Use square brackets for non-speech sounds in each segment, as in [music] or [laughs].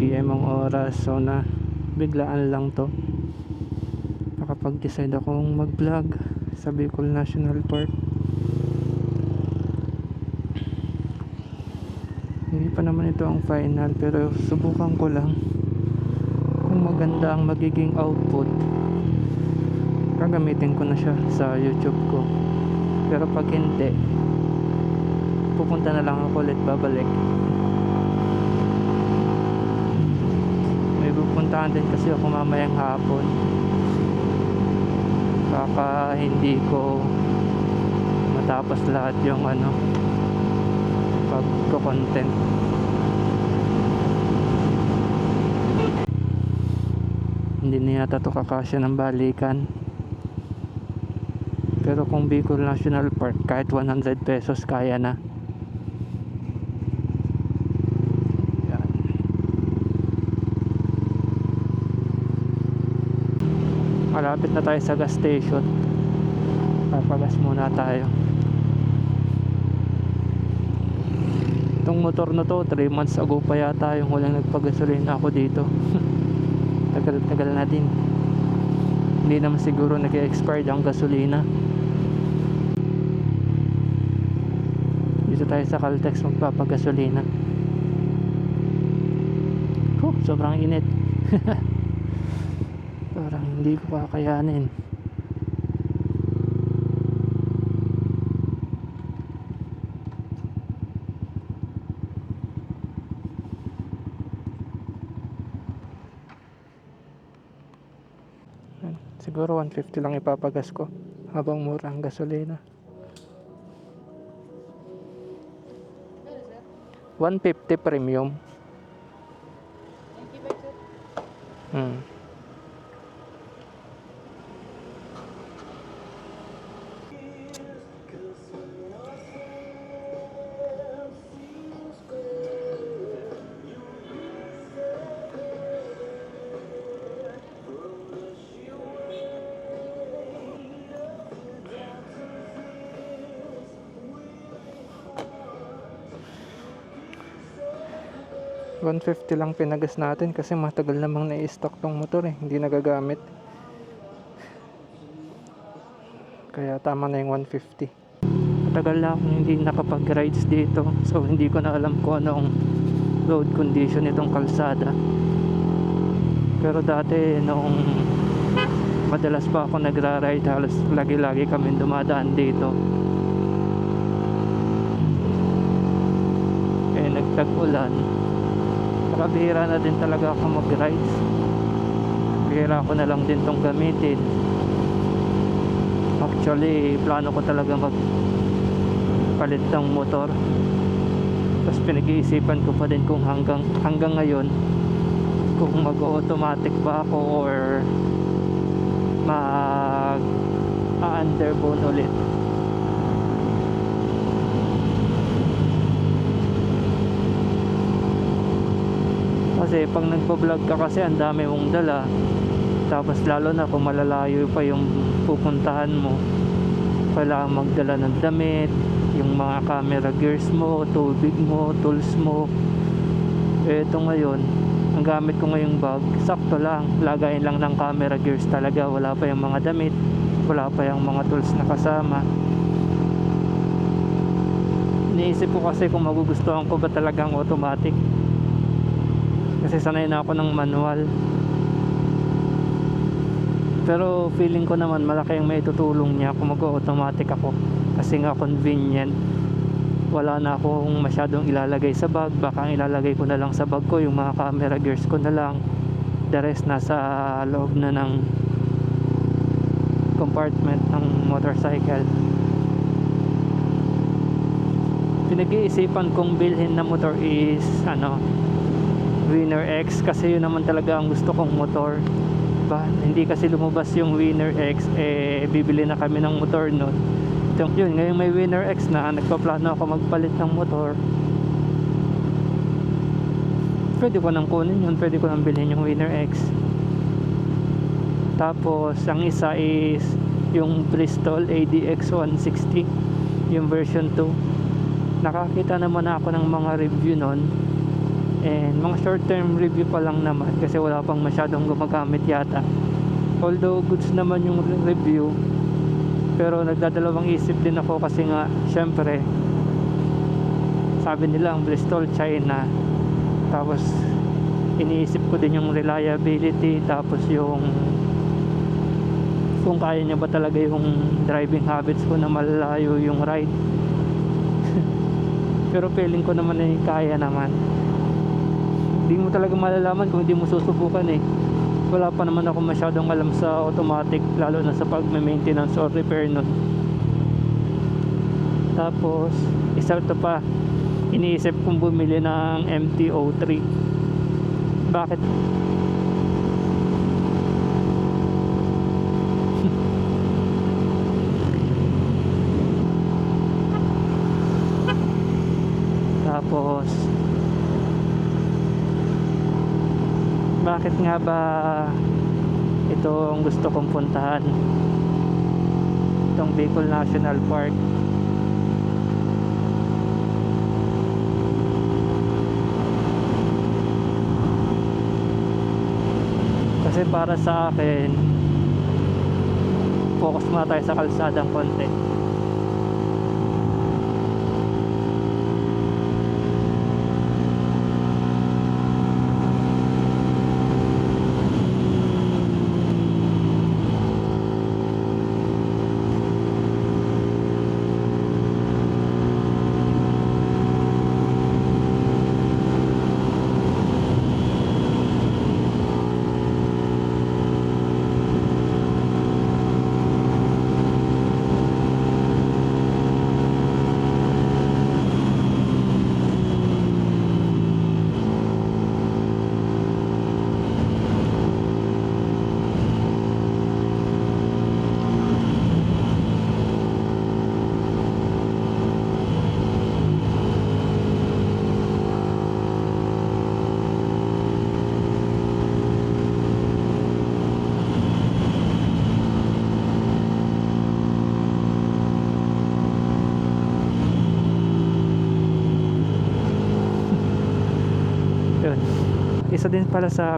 9pm ang oras. So na biglaan lang to. Nakapag-decide akong mag vlog sa Bicol National Park. Hindi pa naman ito ang final pero subukan ko lang kung maganda ang magiging output. Gagamitin ko na siya sa youtube ko. Pero pag hindi pupunta na lang ako ulit babalik may pupuntahan din kasi ako mamayang hapon. Baka hindi ko matapos lahat yung ano pagko-content. Hindi na yata to kakasya ng balikan. Pero kung Bicol National Park kahit 100 pesos kaya na malapit na tayo sa gas station. Papagas muna tayo. Itong motor na to 3 months ago pa yata yung huling nagpagasolina ako dito. [laughs] Tagal tagal na din. Hindi naman siguro nag-expired ang gasolina. Dito tayo sa Caltex magpapagasolina. Oh, sobrang init [laughs] hindi ko kakayanin Yan. Siguro 150 lang ipapagas ko habang mura ang gasolina. 150 premium. Hmm. $150 lang pinagas natin kasi matagal namang na-stock tong motor eh, hindi nagagamit. Kaya tama na yung 150. Matagal na akong hindi nakapag-rides dito, so hindi ko na alam kung anong road condition itong kalsada. Pero dati noong madalas pa ako nagra-ride, halos lagi-lagi kami dumadaan dito. Eh nagtag-ulan, Saka bihira na din talaga ako mag-rides. Bihira ko na lang din tong gamitin. Actually, plano ko talaga mag palit ng motor. Tapos pinag-iisipan ko pa din kung hanggang hanggang ngayon kung mag-automatic ba ako or mag underbone ulit. Kasi pag nagpa-vlog ka kasi ang dami mong dala. Tapos lalo na kung malalayo pa yung pupuntahan mo kailangan magdala ng damit yung mga camera gears mo tubig mo, tools mo. Ito ngayon ang gamit ko ngayong bag sakto lang. Lagayin lang ng camera gears talaga. Wala pa yung mga damit wala pa yung mga tools na kasama. Iniisip ko kasi kung magugustuhan ko ba talagang automatic kasi sanay na ako ng manual. Pero feeling ko naman malaki ang may tutulong niya kung mag-automatic ako. Kasi nga convenient. Wala na akong masyadong ilalagay sa bag. Baka ang ilalagay ko na lang sa bag ko yung mga camera gears ko na lang. The rest nasa loob na ng compartment ng motorcycle. Pinag-iisipan kong bilhin na motor is ano Winner X kasi yun naman talaga ang gusto kong motor. Ba hindi kasi lumabas yung Winner X eh bibili na kami ng motor nun. Ito, yun ngayon may Winner X na nagpaplano ako magpalit ng motor. Pwede ko nang kunin yun pwede ko nang bilhin yung Winner X. Tapos ang isa is yung Bristol ADX 160 yung version 2 nakakita naman ako ng mga review nun And mga short term review pa lang naman kasi wala pang masyadong gumagamit yata. Although goods naman yung re- review pero nagdadalawang isip din ako kasi nga syempre sabi nila ang Bristol China. Tapos iniisip ko din yung reliability tapos yung kung kaya niya ba talaga yung driving habits ko na malalayo yung ride. [laughs] Pero feeling ko naman ay kaya naman hindi mo talaga malalaman kung hindi mo susubukan eh. Wala pa naman ako masyadong alam sa automatic lalo na sa pag-maintenance or repair nun. Tapos isa ito pa iniisip kong bumili ng MT-03 bakit tapos bakit nga ba ito ang gusto kong puntahan? Itong Bicol National Park. Kasi para sa akin focus muna tayo sa kalsadang konti yun isa din pala sa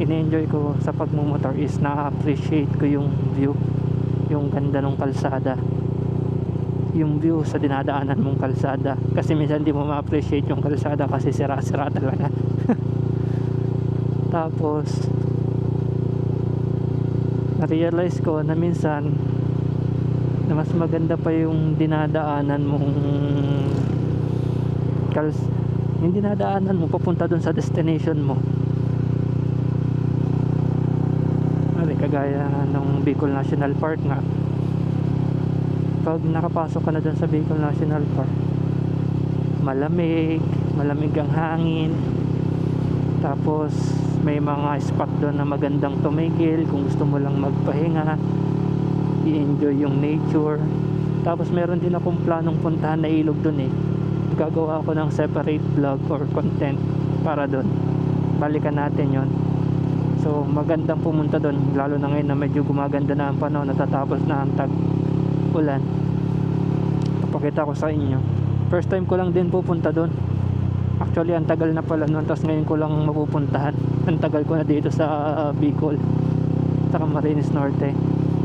in-enjoy ko sa pagmumotor is na-appreciate ko yung view yung ganda ng kalsada. Yung view sa dinadaanan mong kalsada. Kasi minsan di mo ma-appreciate yung kalsada kasi sira-sira talaga. [laughs] Tapos na-realize ko na minsan na mas maganda pa yung dinadaanan mong kals yung dinadaanan mo papunta dun sa destination mo. Ari, kagaya ng Bicol National Park nga. Pag nakapasok ka na dun sa Bicol National Park malamig malamig ang hangin. Tapos may mga spot doon na magandang tumigil kung gusto mo lang magpahinga i-enjoy yung nature. Tapos meron din akong planong puntahan na ilog doon eh gagawa ako ng separate vlog or content para doon balikan natin yon so magandang pumunta doon lalo na ngayon na medyo gumaganda na ang panahon natatapos na ang tag ulan papakita ko sa inyo. First time ko lang din pupunta doon actually ang tagal na pala noon tapos ngayon ko lang mapupuntahan. [laughs] Ang tagal ko na dito sa uh, Bicol sa Camarines Norte.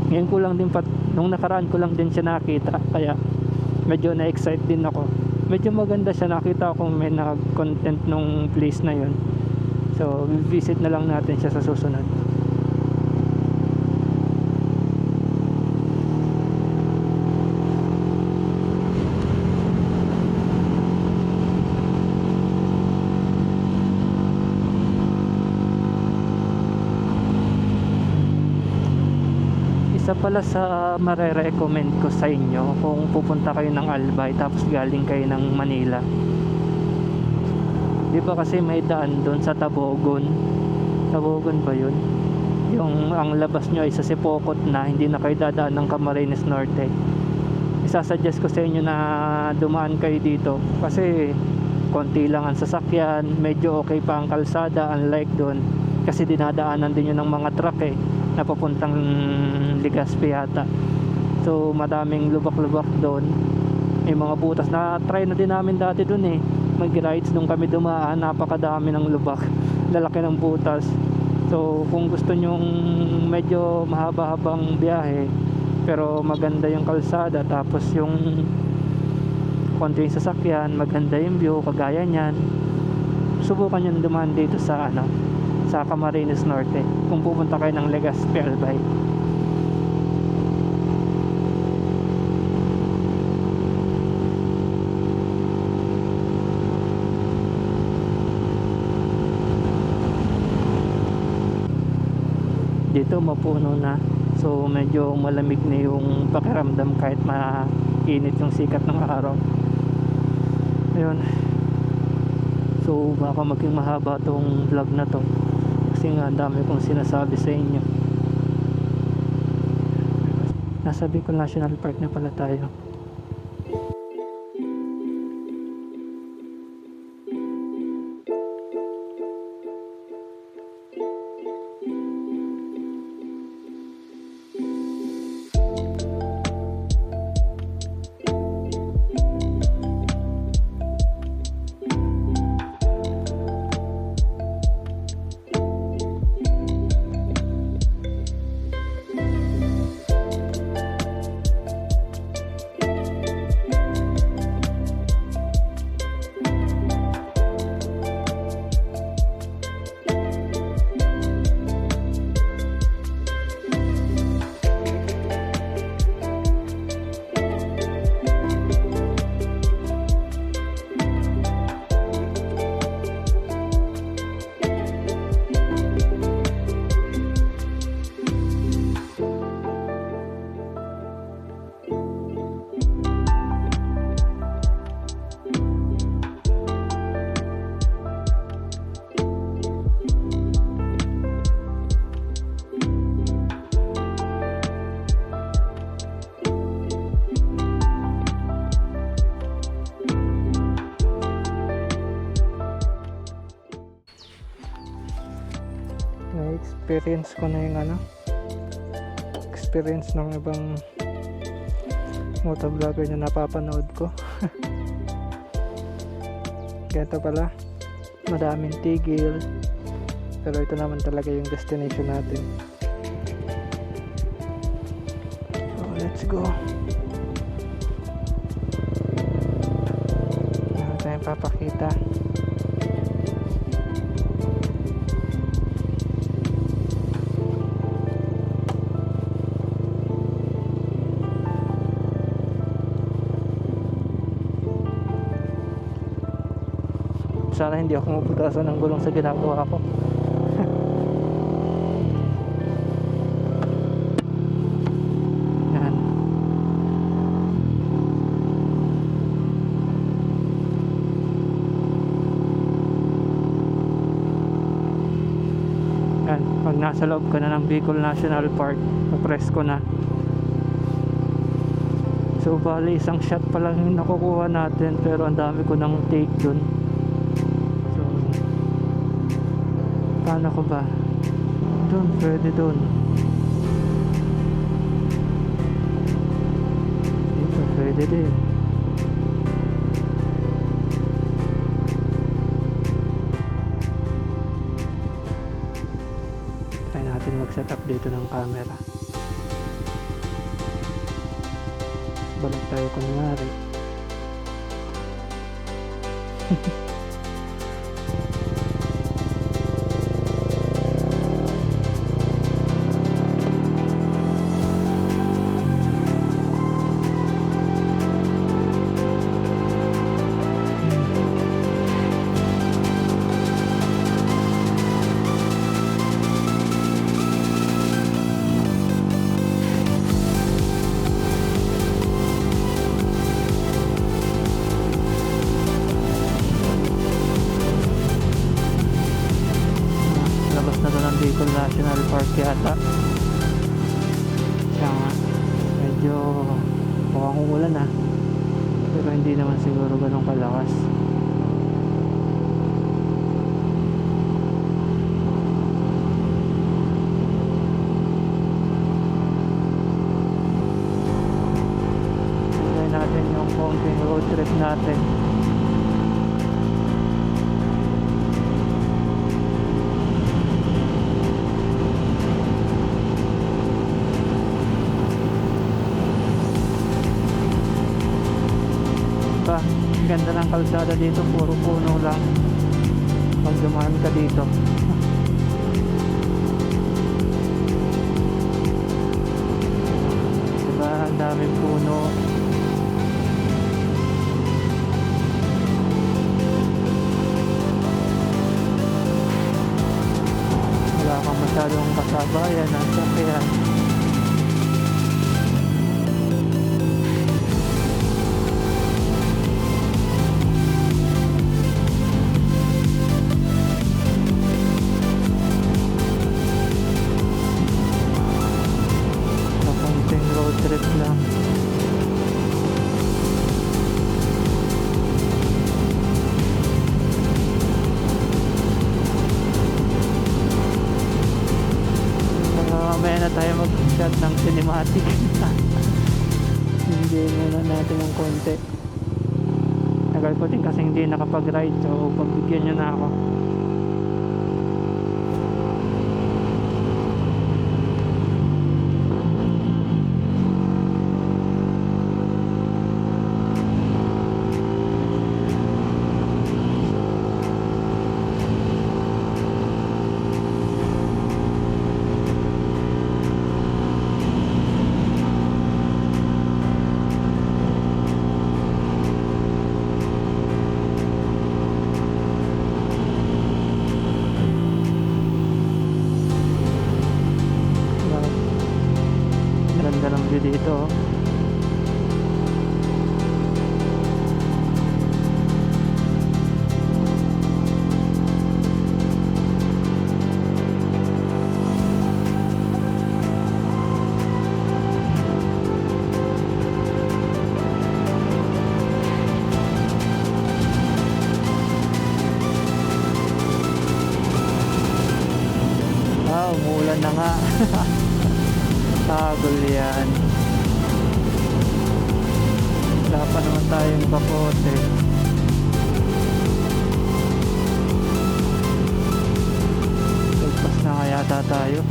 Ngayon ko lang din pat nung nakaraan ko lang din siya nakita kaya medyo na-excite din ako medyo maganda siya. Nakita ko may nag-content nung place na yun. So visit na lang natin siya sa susunod isa pala sa mare-recommend ko sa inyo kung pupunta kayo ng Albay tapos galing kayo ng Manila. Di ba kasi may daan doon sa Tabogon? Tabogon ba yun? Yung ang labas nyo ay sa Sipokot na hindi na kayo dadaan ng Camarines Norte. Isasuggest ko sa inyo na dumaan kayo dito kasi konti lang ang sasakyan medyo okay pa ang kalsada unlike doon kasi dinadaanan din yun ng mga truck eh na papuntang Legazpi yata. So madaming lubak-lubak doon. May mga butas. Na try na din namin dati doon eh. Mag-rides nung kami dumaan. Napakadami ng lubak. [laughs] Lalaki ng butas. So kung gusto nyong medyo mahaba-habang biyahe pero maganda yung kalsada tapos yung konting sasakyan maganda yung view kagaya nyan subukan yung dumaan dito sa ano sa Camarines Norte. Kung pupunta kayo ng Legazpi Albay dito mapuno na. So medyo malamig na yung pakiramdam kahit mainit yung sikat ng araw. Ayun. So baka maging mahaba tong vlog na to kasi nga dami kong sinasabi sa inyo. Nasa Bicol National Park na pala tayo na-experience ko na yung ano experience ng ibang motovlogger na napapanood ko. [laughs] Ganito pala madaming tigil pero ito naman talaga yung destination natin. So let's go. Ano tayong papakita sana hindi ako maputasan ng gulong sa ginagawa ko. [laughs] Pag nasa loob ka na ng Bicol National Park press ko na. So bali isang shot pa lang yung nakukuha natin pero ang dami ko nang take dun paano ko ba? Doon, pwede doon. Dito, pwede din. Try natin mag-set up dito ng camera. Balik tayo kunwari. labas [laughs] Bicol National Park yata. Siya nga. Medyo mukhang umulan ah. Pero hindi naman siguro ganun kalakas ganda ng kalsada dito, puro puno lang. Pag dumaan ka dito. [laughs] Diba, ang daming puno. Wala kang masyadong kasabayan, ang Tagal ko din kasi hindi nakapag-ride so pagbigyan nyo na ako. Ah, umuulan na nga. [laughs] Tagol yan. Wala pa naman tayong kapote. Lagpas na kaya tayo. [laughs]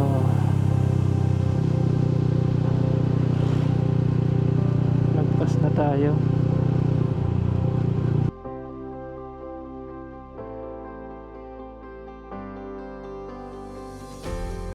oh. Na tayo.